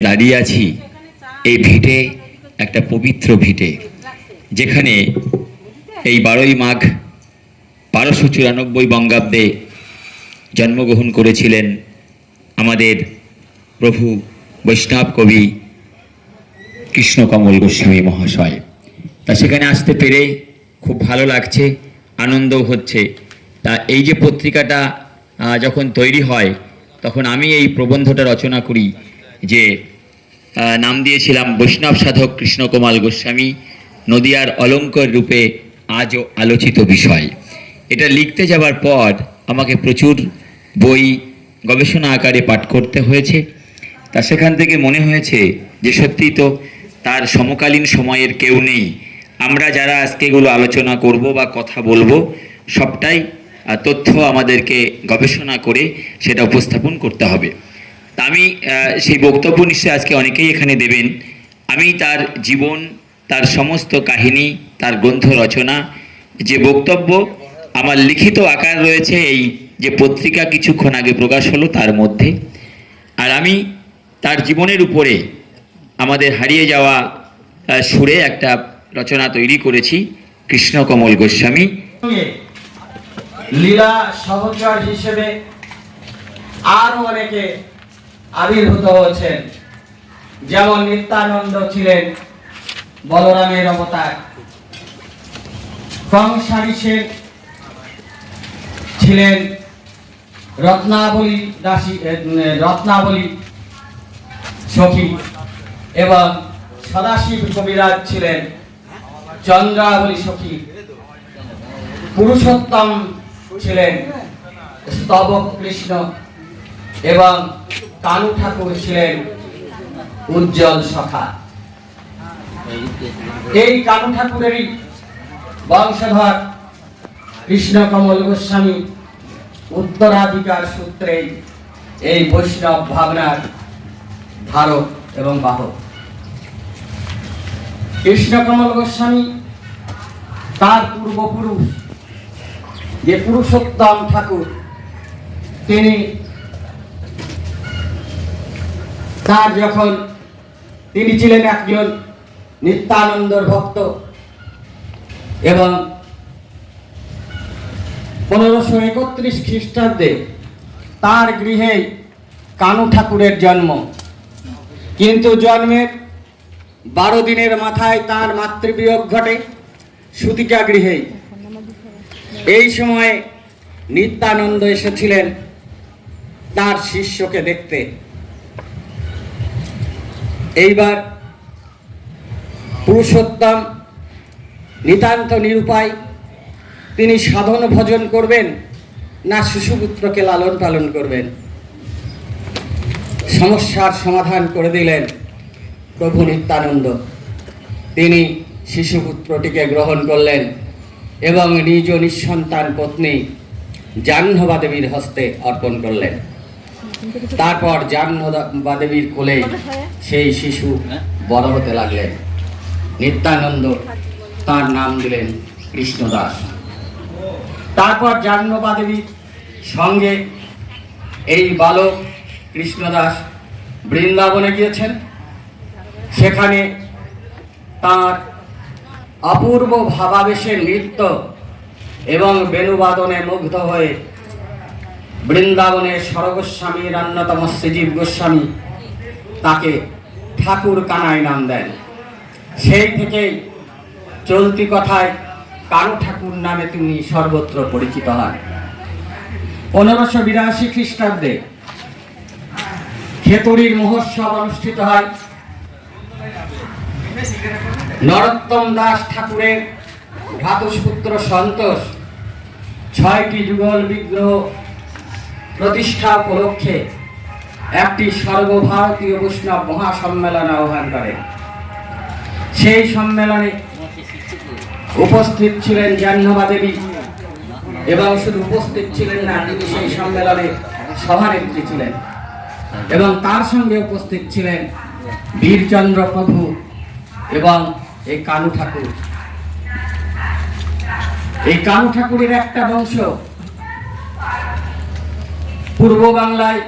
দাঁড়িয়ে আছি এই ভিটে, একটা পবিত্র ভিটে, যেখানে এই বারোই মাঘ বারোশো চুরানব্বই বঙ্গাব্দে জন্মগ্রহণ করেছিলেন আমাদের প্রভু বৈষ্ণব কবি কৃষ্ণকমল গোস্বামী মহাশয়। তা সেখানে আসতে পেরে খুব ভালো লাগছে, আনন্দও হচ্ছে। তা এই যে পত্রিকাটা যখন তৈরি হয়, তখন আমি এই প্রবন্ধটা রচনা করি যে নাম দিয়েছিলাম বৈষ্ণব সাধক কৃষ্ণকুমার গোস্বামী, নদিয়ার অলঙ্কার রূপে আজও আলোচিত বিষয়। এটা লিখতে যাবার পর আমাকে প্রচুর বই গবেষণা আকারে পাঠ করতে হয়েছে। তা সেখান থেকে মনে হয়েছে যে সত্যি তো তার সমকালীন সময়ের কেউ নেই। আমরা যারা আজকে এগুলো আলোচনা করব বা কথা বলব, সবটাই তথ্য আমাদেরকে গবেষণা করে সেটা উপস্থাপন করতে হবে। আমি সেই বক্তব্য নিশ্চয়ই আজকে অনেকেই এখানে দেবেন। আমি তার জীবন, তার সমস্ত কাহিনী, তার গ্রন্থ রচনা, যে বক্তব্য, আমার লিখিত আকার রয়েছে এই যে পত্রিকা কিছুক্ষণ আগে প্রকাশ হলো তার মধ্যে। আর আমি তার জীবনের উপরে আমাদের হারিয়ে যাওয়া সুরে একটা রচনা তৈরি করেছি কৃষ্ণকমল গোস্বামী। লীলা সহচর হিসেবে আরও অনেকে আবির্ভূত হয়েছেন। যেমন নিত্যানন্দ ছিলেন বলরামের অবতার। ছিলেন রত্নাবলী দাসী রত্নাবলী সখী এবং সদাশিব কবিরাজ ছিলেন চন্দ্রাবলী সখী। পুরুষোত্তম ছিলেন স্তবক কৃষ্ণ এবং কানু ঠাকুর ছিলেন উজ্জ্বল সখা। এই কানু ঠাকুরেরই বংশধর কৃষ্ণকমল গোস্বামী উত্তরাধিকার সূত্রে এই বৈষ্ণব ভাবনার ধারক এবং বাহক। কৃষ্ণকমল গোস্বামী তার পূর্বপুরুষ যে পুরুষোত্তম ঠাকুর, তিনি তার যখন তিনি ছিলেন একজন নিত্যানন্দর ভক্ত এবং পনেরোশো একত্রিশ খ্রিস্টাব্দে তার গৃহে কানু ঠাকুরের জন্ম। কিন্তু জন্মের বারো দিনের মাথায় তার মাতৃবিয়োগ ঘটে সুতিকা গৃহেই এই সময় নিত্যানন্দ এসেছিলেন তার শিষ্যকে দেখতে। এইবার পুরুষোত্তম নিতান্ত নিরুপায় তিনি সাধন ভজন করবেন না শিশুপুত্রকে লালন পালন করবেন। সমস্যার সমাধান করে দিলেন প্রভু নিত্যানন্দ। তিনি শিশুপুত্রটিকে গ্রহণ করলেন এবং নিজ নিঃসন্তান পত্নী জাহ্নবা দেবীর হস্তে অর্পণ করলেন। তারপর জাহ্নবা দেবীর কোলে সেই শিশু বড় হতে লাগলেন। নিত্যানন্দ তার নাম দিলেন কৃষ্ণদাস। তারপর জাহ্নবা দেবীর সঙ্গে এই বালক কৃষ্ণদাস বৃন্দাবনে গিয়েছেন। সেখানে তার অপূর্ব ভাবাবেশের নৃত্য এবং বেণুবাদনে মুগ্ধ হয়ে বৃন্দাবনের সরগোস্বামীর অন্যতম শ্রীজীব গোস্বামী তাকে ঠাকুর কানাই নাম দেন। সেই থেকেই চলতি কথায় কারু ঠাকুর নামে তিনি সর্বত্র পরিচিত হন। পনেরোশো বিরাশি খ্রিস্টাব্দে খেতুরির মহোৎসব অনুষ্ঠিত হয়। নরোত্তম দাস ঠাকুরের ভ্রাতুষ্পুত্র সন্তোষ ছয়টি যুগল বিগ্রহ প্রতিষ্ঠা উপলক্ষে একটি সর্বভারতীয় বৈষ্ণব মহাসম্মেলন আহ্বান করেন সেই সম্মেলনে উপস্থিত ছিলেন জাহ্নবা দেবী এবং শুধু উপস্থিত ছিলেন না, তিনি সেই সম্মেলনে সভানেত্রী ছিলেন। এবং তার সঙ্গে উপস্থিত ছিলেন বীরচন্দ্র প্রভু এবং এই কানু ঠাকুর। এই কানু ঠাকুরের একটা বংশ পূর্ব বাংলায়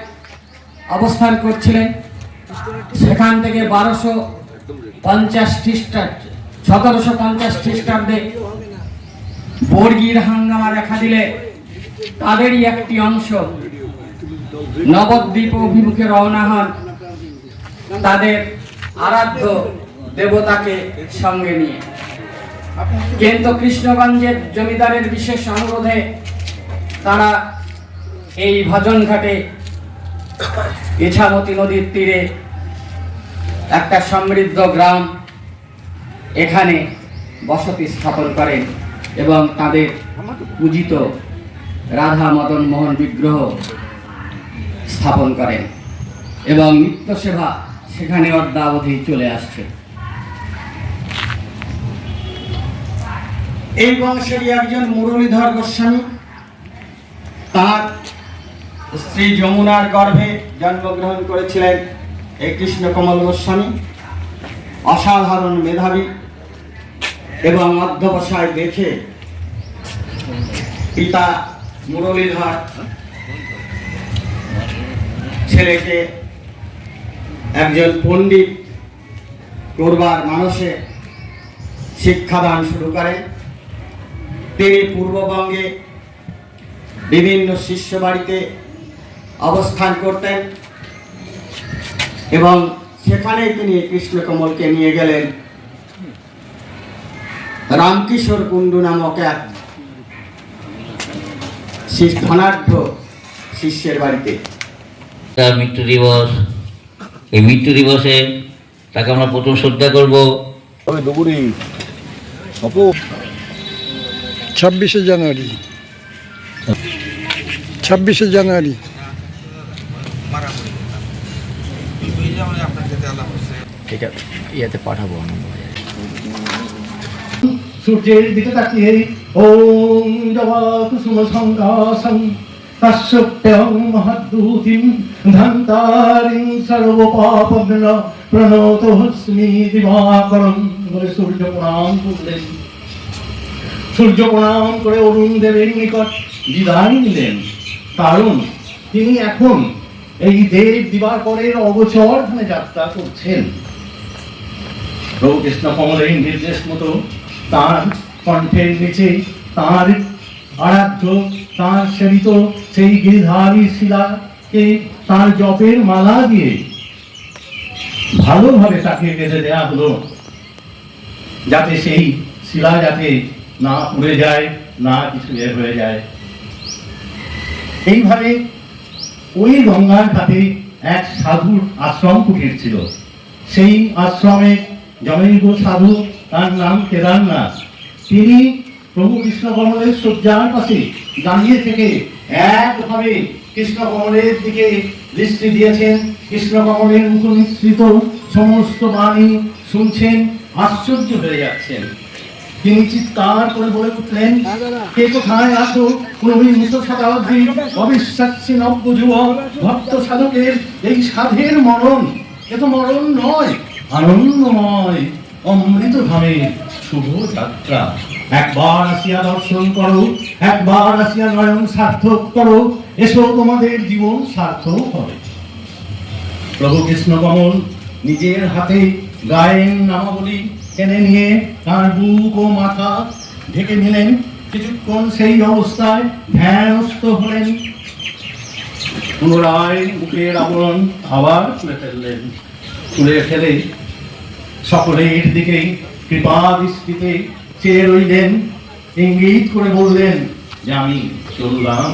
অবস্থান করছিলেন। সেখান থেকে বারোশো পঞ্চাশ খ্রিস্টাব্দ, সতেরোশো পঞ্চাশ খ্রিস্টাব্দে বর্গির হাঙ্গামা দেখা দিলে তাদেরই একটি অংশ নবদ্বীপ অভিমুখে রওনা হন। তাদের আরাধ্য দেবতাকে সঙ্গে নিয়ে। কিন্তু কৃষ্ণগঞ্জের জমিদারের বিশেষ অনুরোধে তারা এই ভজন ঘাটে ইছামতি নদীর তীরে একটা সমৃদ্ধ গ্রাম এখানে বসতি স্থাপন করেন এবং তাদের পূজিত রাধা মদন মোহন বিগ্রহ স্থাপন করেন এবং নিত্য সেবা সেখানে অদ্যাবধি চলে আসছে। এই বংশেরই একজন মুরলীধর গোস্বামী। তার স্ত্রী যমুনার গর্ভে জন্মগ্রহণ করেছিলেন এই কৃষ্ণকমল গোস্বামী, অসাধারণ মেধাবী এবং অধ্যবসায় দেখে পিতা মুরলীধর ছেলেকে একজন পণ্ডিত করবার মানুষে শিক্ষাদান শুরু করেন। তিনি পূর্ববঙ্গে বিভিন্ন শিষ্য বাড়িতে অবস্থান করতেন এবং সেখানেই তিনি কৃষ্ণকমলকে নিয়ে গেলেন। রামকিশোর কুণ্ডু নামক এক ধনাঢ্য শিষ্যের বাড়িতে। তার মৃত্যু দিবস। এই মৃত্যু দিবসে তাকে আমরা প্রথম শ্রদ্ধা করব। ছাব্বিশে জানুয়ারি। ছাব্বিশে জানুয়ারি। এটা ইয়াতে পাঠাবো সূর্যের দিকে তাকিয়ে ওম জবা কুসুম দিবাকরম বলে সূর্য প্রণাম করলেন। সূর্য প্রণাম করে অরুণ দেবের নিকট বিদায় নিলেন। কারণ তিনি এখন এই দেব দিবাকরের অগোচর যাত্রা করছেন। কৃষ্ণ কমলের নির্দেশ মতো তার কণ্ঠের নিচে তার আরাধ্য, তার সেবিত সেই গিরিধারী শিলাকে তার জপের মালা দিয়ে ভালোভাবে তাকে বেঁধে দেওয়া হলো। যাতে সেই শিলা যাতে না উড়ে যায়, না কিছু এ হয়ে যায়। এইভাবে ওই গঙ্গার ঘাটে এক সাধুর আশ্রম কুটির ছিল। সেই আশ্রমে জনৈক সাধু, তার নাম কেদারনাথ। তিনি প্রভু কৃষ্ণ কমলের শয্যার পাশে দাঁড়িয়ে থেকে একভাবে কৃষ্ণ কমলের দিকে দৃষ্টি দিয়েছেন। কৃষ্ণ কমলের মুখ নিঃসৃত সমস্ত বাণী শুনছেন, আশ্চর্য হয়ে যাচ্ছেন। তিনি চিৎকার করে বলে উঠলেন, কে কোথায় আসো ঊনবিংশ শতাব্দীর অবিশ্বাসী নব্য যুবক, ভক্ত সাধকের এই সাধের মরণ, এ তো মরণ নয়। আনন্দময় অমৃত ধামে শুভ যাত্রা। একবার আসিয়া দর্শন করো, একবার আসিয়া নয়ন সার্থক করো, এসো তোমাদের জীবন সার্থক হবে। প্রভু কৃষ্ণ কমল নিজের হাতে গায়েন নামাবলী টেনে নিয়ে তার বুক ও মাথা ঢেকে নিলেন। কিছুক্ষণ সেই অবস্থায় ধ্যানস্থ হলেন। পুনরায় মুখের আবরণ আবার খুলে ফেললেন। খুলে ফেলে সকলের দিকেই কৃপা দৃষ্টিতে চেয়ে রইলেন ইঙ্গিত করে বললেন যে আমি চললাম